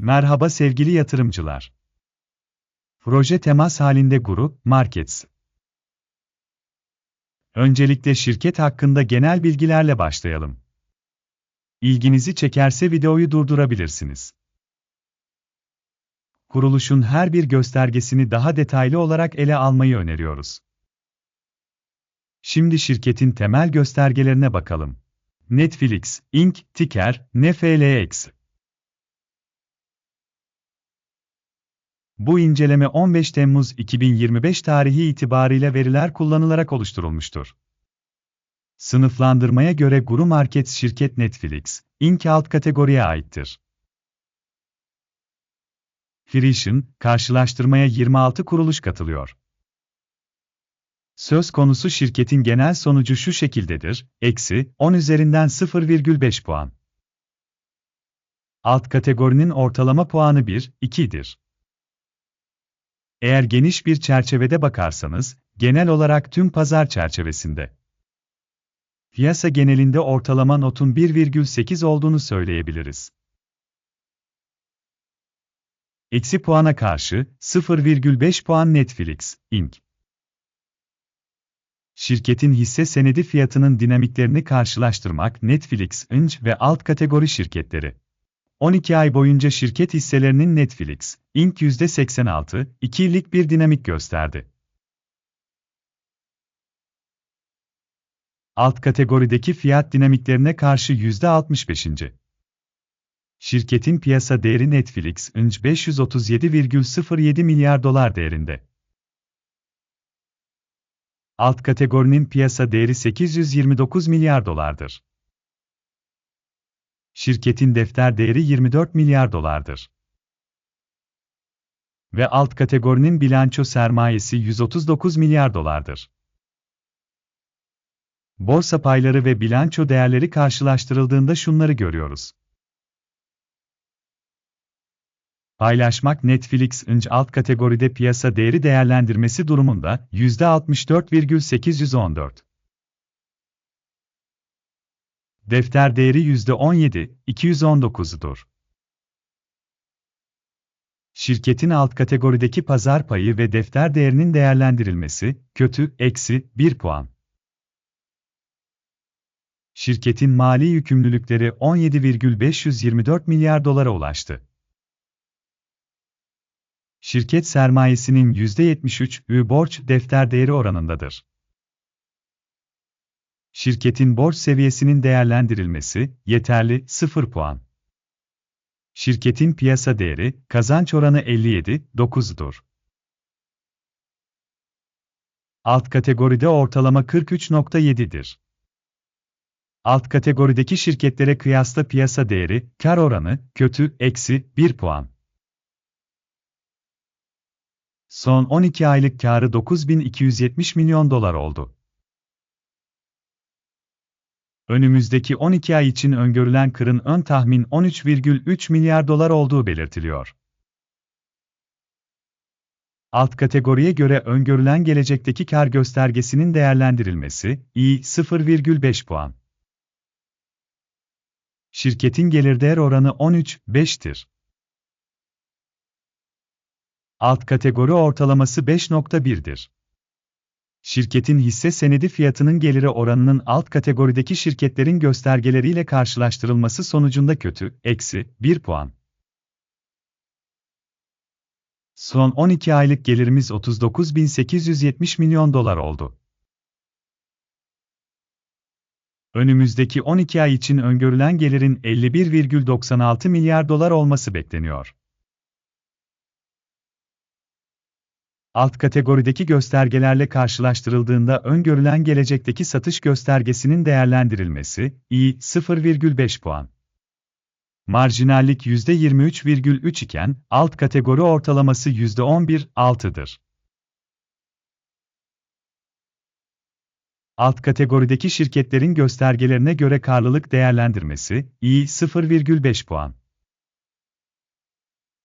Merhaba sevgili yatırımcılar. Proje temas halinde Guru Markets. Öncelikle şirket hakkında genel bilgilerle başlayalım. İlginizi çekerse videoyu durdurabilirsiniz. Kuruluşun her bir göstergesini daha detaylı olarak ele almayı öneriyoruz. Şimdi şirketin temel göstergelerine bakalım. Netflix, Inc., ticker, NFLX. Bu inceleme 15 Temmuz 2025 tarihi itibariyle veriler kullanılarak oluşturulmuştur. Sınıflandırmaya göre Guru Markets şirket Netflix, Inc. alt kategoriye aittir. Friction, karşılaştırmaya 26 kuruluş katılıyor. Söz konusu şirketin genel sonucu şu şekildedir, eksi 10 üzerinden 0,5 puan. Alt kategorinin ortalama puanı 1, 2'dir. Eğer geniş bir çerçevede bakarsanız, genel olarak tüm pazar çerçevesinde. Piyasa genelinde ortalama notun 1,8 olduğunu söyleyebiliriz. Eksi puana karşı 0,5 puan Netflix, Inc. Şirketin hisse senedi fiyatının dinamiklerini karşılaştırmak Netflix, Inc. ve alt kategori şirketleri. 12 ay boyunca şirket hisselerinin Netflix, Inc. %86, 2'lik bir dinamik gösterdi. Alt kategorideki fiyat dinamiklerine karşı %65. Şirketin piyasa değeri Netflix, Inc. 537,07 milyar dolar değerinde. Alt kategorinin piyasa değeri 829 milyar dolardır. Şirketin defter değeri 24 milyar dolardır. Ve alt kategorinin bilanço sermayesi 139 milyar dolardır. Borsa payları ve bilanço değerleri karşılaştırıldığında şunları görüyoruz. Paylaşmak Netflix alt kategoride piyasa değeri değerlendirmesi durumunda %64,814. Defter değeri %17, 219'dur. Şirketin alt kategorideki pazar payı ve defter değerinin değerlendirilmesi, kötü, eksi, 1 puan. Şirketin mali yükümlülükleri 17,524 milyar dolara ulaştı. Şirket sermayesinin %73'ü borç defter değeri oranındadır. Şirketin borç seviyesinin değerlendirilmesi, yeterli, 0 puan. Şirketin piyasa değeri, kazanç oranı 57, 9'dur. Alt kategoride ortalama 43.7'dir. Alt kategorideki şirketlere kıyasla piyasa değeri, kar oranı, kötü, eksi, 1 puan. Son 12 aylık karı 9270 milyon dolar oldu. Önümüzdeki 12 ay için öngörülen kırın ön tahmin 13,3 milyar dolar olduğu belirtiliyor. Alt kategoriye göre öngörülen gelecekteki kar göstergesinin değerlendirilmesi, iyi 0,5 puan. Şirketin gelir değer oranı 13,5'tir. Alt kategori ortalaması 5.1'dir. Şirketin hisse senedi fiyatının geliri oranının alt kategorideki şirketlerin göstergeleriyle karşılaştırılması sonucunda kötü, eksi, 1 puan. Son 12 aylık gelirimiz 39.870 milyon dolar oldu. Önümüzdeki 12 ay için öngörülen gelirin 51,96 milyar dolar olması bekleniyor. Alt kategorideki göstergelerle karşılaştırıldığında öngörülen gelecekteki satış göstergesinin değerlendirilmesi, iyi 0,5 puan. Marjinallik %23,3 iken, alt kategori ortalaması %11,6'dır. Alt kategorideki şirketlerin göstergelerine göre karlılık değerlendirmesi, iyi 0,5 puan.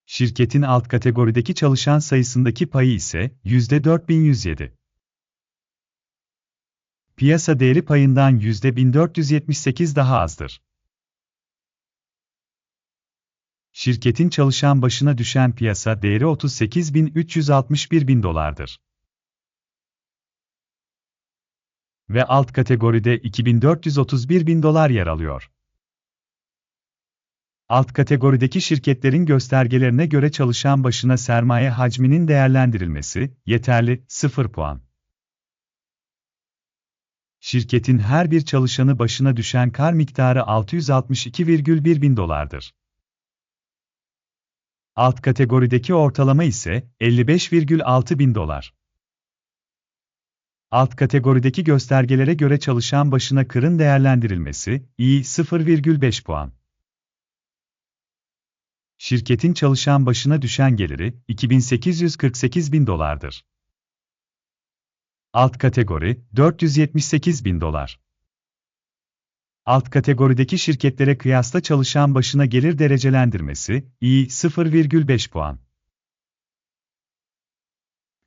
Şirketin alt kategorideki çalışan sayısındaki payı ise %4107. Piyasa değeri payından %1478 daha azdır. Şirketin çalışan başına düşen piyasa değeri 38.361 bin dolardır. Ve alt kategoride 2431 bin dolar yer alıyor. Alt kategorideki şirketlerin göstergelerine göre çalışan başına sermaye hacminin değerlendirilmesi, yeterli, 0 puan. Şirketin her bir çalışanı başına düşen kar miktarı 662,1 bin dolardır. Alt kategorideki ortalama ise 55,6 bin dolar. Alt kategorideki göstergelere göre çalışan başına kırın değerlendirilmesi, iyi 0,5 puan. Şirketin çalışan başına düşen geliri 2848 bin dolardır. Alt kategori 478 bin dolar. Alt kategorideki şirketlere kıyasla çalışan başına gelir derecelendirmesi iyi 0,5 puan.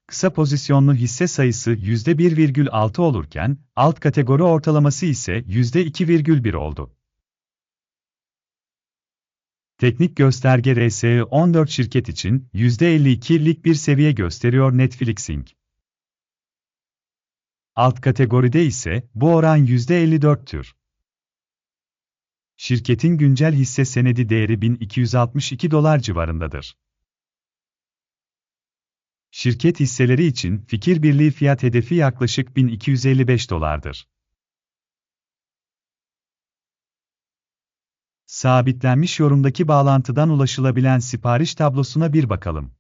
Kısa pozisyonlu hisse sayısı %1,6 olurken, alt kategori ortalaması ise %2,1 oldu. Teknik gösterge RSI 14 şirket için %52'lik bir seviye gösteriyor Netflix Inc. Alt kategoride ise bu oran %54'tür. Şirketin güncel hisse senedi değeri 1262 dolar civarındadır. Şirket hisseleri için fikir birliği fiyat hedefi yaklaşık 1255 dolardır. Sabitlenmiş yorumdaki bağlantıdan ulaşılabilen sipariş tablosuna bir bakalım.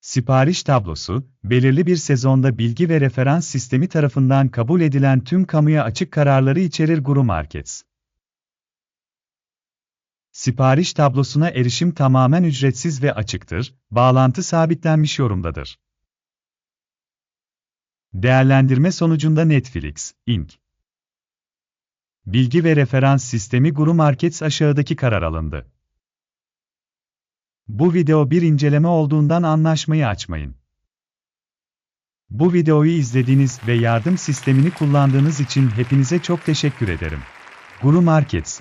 Sipariş tablosu, belirli bir sezonda bilgi ve referans sistemi tarafından kabul edilen tüm kamuya açık kararları içerir Guru Markets. Sipariş tablosuna erişim tamamen ücretsiz ve açıktır, bağlantı sabitlenmiş yorumdadır. Değerlendirme sonucunda Netflix, Inc. Bilgi ve referans sistemi Guru Markets aşağıdaki karar alındı. Bu video bir inceleme olduğundan anlaşmayı açmayın. Bu videoyu izlediğiniz ve yardım sistemini kullandığınız için hepinize çok teşekkür ederim. Guru Markets